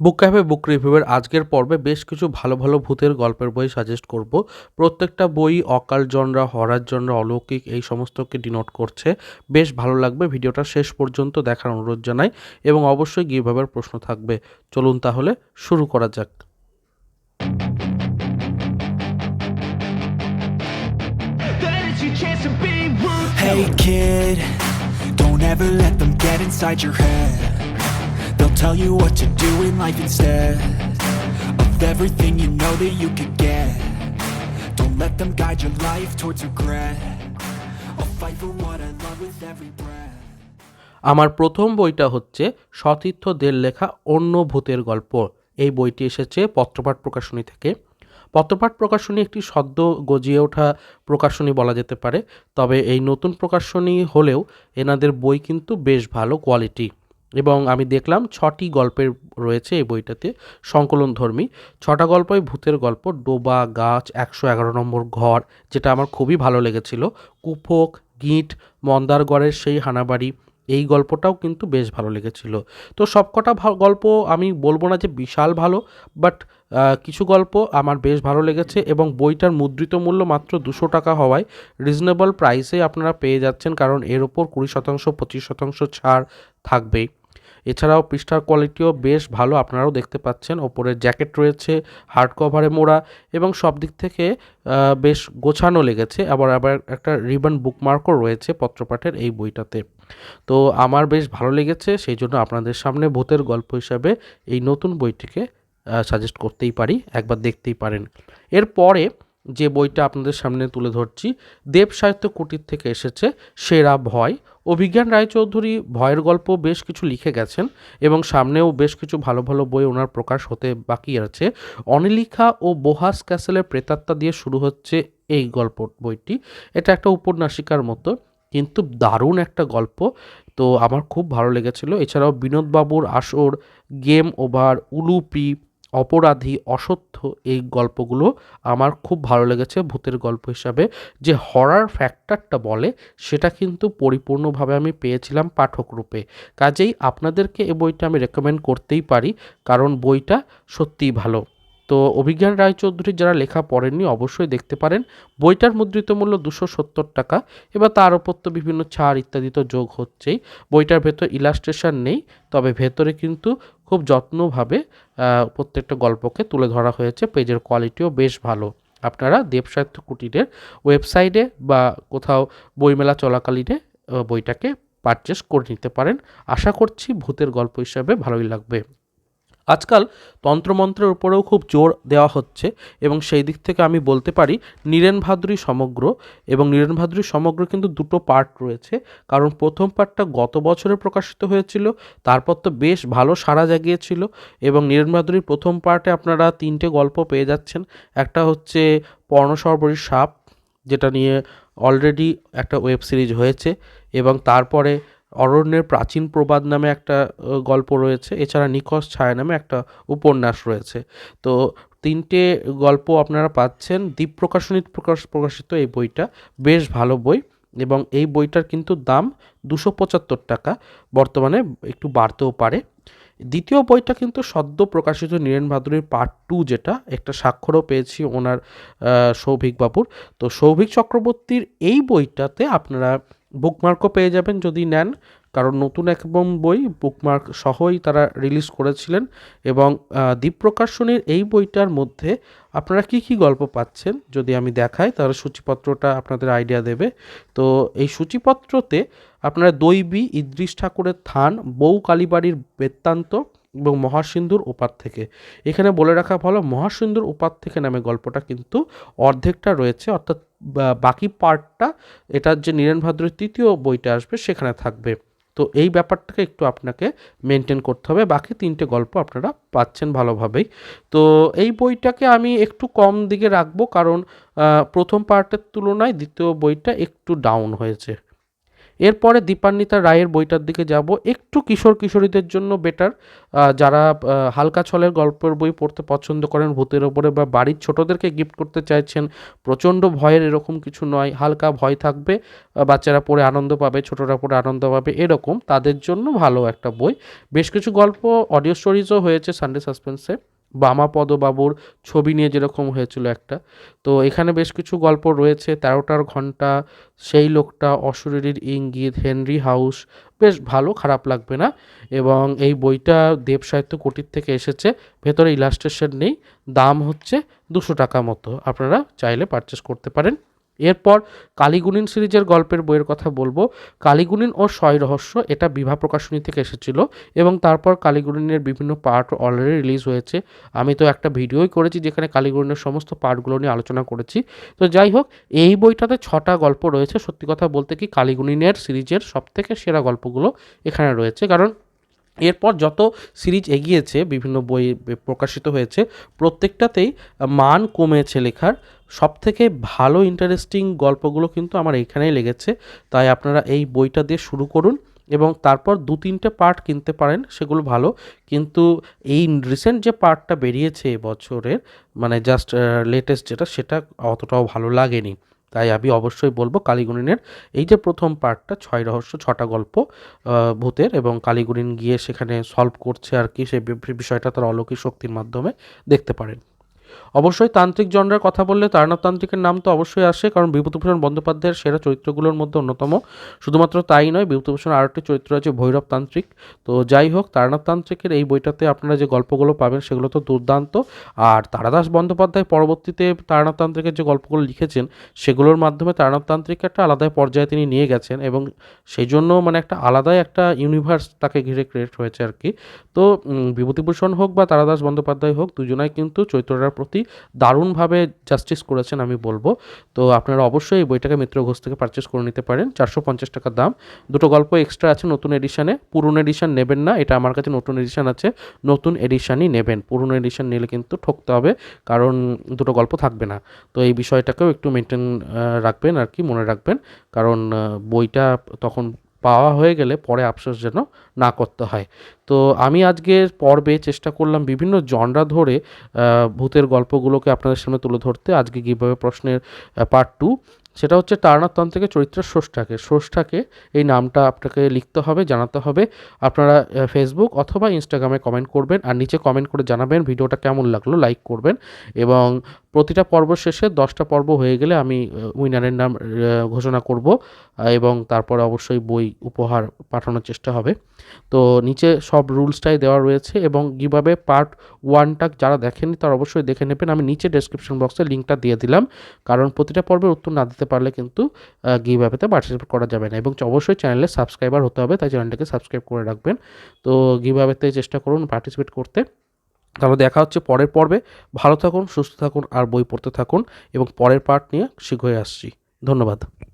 বুক cafe বুক রিভিউয়ের আজকের পর্বে বেশ কিছু ভালো ভালো ভূতের গল্পের বই সাজেস্ট করব প্রত্যেকটা বই অকাল জনরা হরার জনরা অলৌকিক এই সমস্তকে ডিনোট করছে বেশ ভালো লাগবে ভিডিওটা শেষ পর্যন্ত দেখার অনুরোধ জানাই এবং অবশ্যই গিভাবের প্রশ্ন থাকবে চলুন তাহলে শুরু করা যাক. Hey kid, don't ever let them get inside your head. Tell you what to do in life instead of everything you know that you could get. Don't let them guide your life towards regret. I'll fight for what I love with every breath. আমার প্রথম বইটা হচ্ছে সতীর্থদের লেখা অন্য ভূতের গল্প এই বইটি এসেছে পত্রপাঠ প্রকাশনী থেকে পত্রপাঠ প্রকাশনী একটি সদ্য গজিয়ে ওঠা প্রকাশনী বলা যেতে পারে তবে এই নতুন প্রকাশনী হলেও এনাদের বই কিন্তু বেশ ভালো কোয়ালিটি এবং আমি দেখলাম ছটি গল্পের রয়েছে এই বইটাতে, সংকলন ধর্মী। ছটা গল্পই ভূতের গল্প, ডোবা, গাছ, একশো এগারো নম্বর ঘর, যেটা আমার খুবই ভালো লেগেছিল। কুফোক গিঁট, মন্দারগড়ের সেই হানাবাড়ি, এই গল্পটাও কিন্তু বেশ ভালো লেগেছিল। তো সবকটা গল্প আমি বলব না যে বিশাল ভালো, বাট কিছু গল্প আমার বেশ ভালো লেগেছে এবং বইটার মুদ্রিত মূল্য মাত্র দুশো টাকা হওয়ায় রিজনেবল প্রাইসে আপনারা পেয়ে যাচ্ছেন, কারণ এর ওপর কুড়ি শতাংশ, পঁচিশ শতাংশ ছাড় থাকবেই। এছাড়াও পৃষ্ঠার কোয়ালিটিও বেশ ভালো আপনারাও দেখতে পাচ্ছেন। ওপরে জ্যাকেট রয়েছে হার্ড কভারে মোড়া এবং সব দিক থেকে বেশ গোছানো লেগেছে। আবার আবার একটা রিবন বুকমার্কও রয়েছে পত্রপাঠের এই বইটাতে। তো আমার বেশ ভালো লেগেছে, সেই জন্য আপনাদের সামনে ভূতের গল্প হিসাবে এই নতুন বইটিকে সাজেস্ট করতেই পারি, একবার দেখতেই পারেন। এরপরে যে বইটা আপনাদের সামনে তুলে ধরছি দেব সাহিত্য কুটির থেকে এসেছে, সেরা ভয়। অভিজ্ঞান রায়চৌধুরী ভয়ের গল্প বেশ কিছু লিখে গেছেন এবং সামনেও বেশ কিছু ভালো ভালো বই ওনার প্রকাশ হতে বাকি আছে। অনিলিখা ও বোহাস ক্যাসেলের প্রেতাত্মা দিয়ে শুরু হচ্ছে এই গল্প বইটি। এটা একটা উপন্যাসিকার মতো, কিন্তু দারুণ একটা গল্প। তো আমার খুব ভালো লেগেছিল। এছাড়াও বিনোদবাবুর আসর, গেম ওভার, উলুপি অপরাধী, অসত্য এই গল্পগুলো আমার খুব ভালো লেগেছে ভূতের গল্প হিসাবে। যে হরার ফ্যাক্টরটা বলে, সেটা কিন্তু পরিপূর্ণভাবে আমি পেয়েছিলাম পাঠক রূপে। কাজেই আপনাদেরকে এই বইটা আমি রেকমেন্ড করতেই পারি, কারণ বইটা সত্যিই ভালো। তো অভিজ্ঞান রায়চৌধুরীর যারা লেখা পড়েননি, অবশ্যই দেখতে পারেন। বইটার মুদ্রিত মূল্য দুশো সত্তর টাকা। এবার তার ওপর তো বিভিন্ন ছাড় ইত্যাদি তো যোগ হচ্ছেই। বইটার ভেতর ইলাস্ট্রেশন নেই, তবে ভেতরে কিন্তু খুব যত্নভাবে প্রত্যেকটা গল্পকে তুলে ধরা হয়েছে। পেজের কোয়ালিটিও বেশ ভালো। আপনারা দেবসাহিত্য কুটিরের ওয়েবসাইটে বা কোথাও বইমেলা চলাকালীনে বইটাকে পারচেস করে নিতে পারেন। আশা করছি ভূতের গল্প হিসাবে ভালোই লাগবে। আজকাল তন্ত্রমন্ত্রের উপরেও খুব জোর দেওয়া হচ্ছে এবং সেই দিক থেকে আমি বলতে পারি নীরেন ভাদ্রী সমগ্র এবং নীরেন ভাদ্রী সমগ্র কিন্তু দুটো পার্ট রয়েছে। কারণ প্রথম পার্টটা গত বছরে প্রকাশিত হয়েছিল, তারপর তো বেশ ভালো সাড়া জাগিয়েছিল এবং নীরেন ভাদ্রীর প্রথম পার্টে আপনারা তিনটে গল্প পেয়ে যাচ্ছেন। একটা হচ্ছে পর্ণসর্বরী সাপ, যেটা নিয়ে অলরেডি একটা ওয়েব সিরিজ হয়েছে এবং তারপরে অরণ্যের প্রাচীন প্রবাদ নামে একটা গল্প রয়েছে। এছাড়া নিখোঁজ ছায়া নামে একটা উপন্যাস রয়েছে। তো তিনটে গল্প আপনারা পাচ্ছেন। দ্বীপ প্রকাশনী প্রকাশ প্রকাশিত এই বইটা। বেশ ভালো বই এবং এই বইটার কিন্তু দাম দুশো পঁচাত্তর টাকা। বর্তমানে একটু বাড়তেও পারে। দ্বিতীয় বইটা কিন্তু সদ্য প্রকাশিত নীরেন ভাদুরীর পার্ট টু যেটা, একটা স্বাক্ষরও পেয়েছি ওনার সৌভিক বাবুর তো সৌভিক চক্রবর্তীর এই বইটাতে আপনারা বুকমার্কও পেয়ে যাবেন যদি নেন, কারণ নতুন একদম বই বুকমার্ক সহই তারা রিলিজ করেছিলেন এবং দ্বীপ প্রকাশনীর এই বইটার মধ্যে আপনারা কি কি গল্প পাচ্ছেন যদি আমি দেখাই, তাহলে সূচিপত্রটা আপনাদের আইডিয়া দেবে। তো এই সূচিপত্রতে আপনারা দৈবী ইদ্রিস ঠাকুরের থান, বউ কালীবাড়ির বৃত্তান্ত এবং মহাসিন্ধুর ওপার থেকে। এখানে বলে রাখা ভালো মহাসিন্ধুর ওপার থেকে নামে গল্পটা কিন্তু অর্ধেকটা রয়েছে, অর্থাৎ বাকি পার্টটা, এটার যে নীরেন ভাদ্রের তৃতীয় বইটা আসবে সেখানে থাকবে। তো এই ব্যাপারটাকে একটু আপনাকে মেনটেন করতে হবে, বাকি তিনটে গল্প আপনারা পাচ্ছেন ভালোভাবেই। তো এই বইটাকে আমি একটু কম দিকে রাখব, কারণ প্রথম পার্টের তুলনায় দ্বিতীয় বইটা একটু ডাউন হয়েছে। এরপরে দীপান্বিতা রায়ের বইটার দিকে যাব। একটু কিশোর কিশোরীদের জন্য বেটার যারা হালকা ছলের গল্পের বই পড়তে পছন্দ করেন, ভূতের ওপরে বা বাড়ির ছোটদেরকে গিফট করতে চাইছেন, প্রচণ্ড ভয়ের এরকম কিছু নয়, হালকা ভয় থাকবে বাচ্চারা পড়ে আনন্দ পাবে, ছোটরা পড়ে আনন্দ পাবে, এরকম তাদের জন্য ভালো একটা বই। বেশ কিছু গল্প অডিও স্টোরিজও হয়েছে সানডে সাসপেন্সে বামাপদ বাবুর ছবি নিয়ে যেরকম হয়েছিল একটা। তো এখানে বেশ কিছু গল্প রয়েছে। তেরোটার ঘণ্টা সেই লোকটা অশরীরীর ইঙ্গিত, হেনরি হাউস, বেশ ভালো, খারাপ লাগবে না? এবং এই বইটা দেব সাহিত্য কুটির থেকে এসেছে। ভেতরে ইলাস্ট্রেশন নেই, দাম হচ্ছে দুশো টাকা মতো। আপনারা চাইলে পারচেস করতে পারেন। এরপর কালীগুণিন সিরিজের গল্পের বইয়ের কথা বলব। কালীগুণিন ও সয় রহস্য এটা বিভা প্রকাশনী থেকে এসেছিল এবং তারপর কালীগুণিনের বিভিন্ন পার্ট অলরেডি রিলিজ হয়েছে। আমি তো একটা ভিডিওই করেছি যেখানে কালীগুণিনের সমস্ত পার্টগুলো নিয়ে আলোচনা করেছি। তো যাই হোক, এই বইটাতে ছটা গল্প রয়েছে। সত্যি কথা বলতে কি কালীগুণিনের সিরিজের সবথেকে সেরা গল্পগুলো এখানে রয়েছে। কারণ এরপর যত সিরিজ এগিয়েছে, বিভিন্ন বই প্রকাশিত হয়েছে, প্রত্যেকটাতেই মান কমেছে লেখার। সব থেকে ভালো ইন্টারেস্টিং গল্পগুলো কিন্তু আমার এখানেই লেগেছে। তাই আপনারা এই বইটা দিয়ে শুরু করুন এবং তারপর দু তিনটে পার্ট কিনতে পারেন, সেগুলো ভালো। কিন্তু এই রিসেন্ট যে পার্টটা বেরিয়েছে এবছরের মানে জাস্ট লেটেস্ট যেটা, সেটা অতটাও ভালো লাগেনি। তাই আমি অবশ্যই বলব কালীগুণিনের এই যে প্রথম পার্টটা, ছয় রহস্য, ছটা গল্প ভূতের এবং কালীগুণিন গিয়ে সেখানে সলভ করছে আর কি সেই বিষয়টা তার অলৌকিক শক্তির মাধ্যমে দেখতে পারেন। অবশ্যই তান্ত্রিক জনরার কথা বললে তারণাথ তান্ত্রিকের নাম তো অবশ্যই আসে, কারণ বিভূতিভূষণ বন্দ্যোপাধ্যায়ের সেরা চরিত্রগুলোর মধ্যে অন্যতম। শুধুমাত্র তাই নয় বিভূতিভূষণ আর একটি চরিত্র আছে ভৈরব তান্ত্রিক তো যাই হোক তারণাথ তান্ত্রিকের এই বইটাতে আপনারা যে গল্পগুলো পাবেন সেগুলো তো দুর্দান্ত। আর তারাদাস বন্দ্যোপাধ্যায় পরবর্তীতে তারণাথ তান্ত্রিকের যে গল্পগুলো লিখেছেন, সেগুলোর মাধ্যমে তারণাথ তান্ত্রিক একটা আলাদা পর্যায়ে তিনি নিয়ে গেছেন এবং সেই জন্য মানে একটা আলাদাই একটা ইউনিভার্স তাকে ঘিরে ক্রিয়েট হয়েছে আর কি। তো বিভূতিভূষণ হোক বা তারাদাস বন্দ্যোপাধ্যায় হোক, দুজনাই কিন্তু চৈত্রটার প্রতি দারুণভাবে জাস্টিস করেছেন আমি বলব। তো আপনারা অবশ্যই এই বইটাকে মিত্র ঘোষ থেকে পারচেস করে নিতে পারেন। চারশো পঞ্চাশ টাকা দাম। দুটো গল্প এক্সট্রা আছে নতুন এডিশনে পুরনো এডিশন নেবেন না, এটা আমার কাছে নতুন এডিশন আছে। নতুন এডিশনই নেবেন। পুরনো এডিশন নিলে কিন্তু ঠকতে হবে, কারণ দুটো গল্প থাকবে না। তো এই বিষয়টাকেও একটু মেনটেন রাখবেন আর কি, মনে রাখবেন। কারণ বইটা তখন পাওয়া হয়ে গেলে পরে আফসোস যেন না করতে হয়। তো আমি আজকের পর্বে চেষ্টা করলাম বিভিন্ন জনরা ধরে ভূতের গল্পগুলোকে আপনাদের সামনে তুলে ধরতে। আজকে কীভাবে প্রশ্নের পার্ট টু সেটা হচ্ছে তারনাথ তান্ত্রিকের চরিত্রের স্রষ্টাকে। স্রষ্টাকে এই নামটা আপনাকে লিখতে হবে, জানাতে হবে। আপনারা ফেসবুক অথবা ইনস্টাগ্রামে কমেন্ট করবেন আর নিচে কমেন্ট করে জানাবেন ভিডিওটা কেমন লাগল লাইক করবেন। এবং প্রতিটা পর্ব শেষে দশটা পর্ব হয়ে গেলে আমি উইনারের নাম ঘোষণা করব, এবং তারপরে অবশ্যই বই উপহার পাঠানোর চেষ্টা হবে। তো নিচে সব রুলসটাই দেওয়া রয়েছে এবং কীভাবে পার্ট ওয়ানটা যারা দেখেনি তারা অবশ্যই দেখে নেবেন। আমি নিচে ডেসক্রিপশন বক্সে লিঙ্কটা দিয়ে দিলাম। কারণ প্রতিটা পর্বের উত্তর না দিতে পারলে কিন্তু গিভ অ্যাপেতে পার্টিসিপেট করা যাবে না। এবং অবশ্যই চ্যানেলে সাবস্ক্রাইবার হতে হবে, তাই চ্যানেলটাকে সাবস্ক্রাইব করে রাখবেন। তো গিভ অ্যাপেতে চেষ্টা করুন পার্টিসিপেট করতে। তাহলে দেখা হচ্ছে পরের পর্বে। ভালো থাকুন, সুস্থ থাকুন, আর বই পড়তে থাকুন। এবং পরের পার্ট নিয়ে শীঘ্রই আসছি। ধন্যবাদ।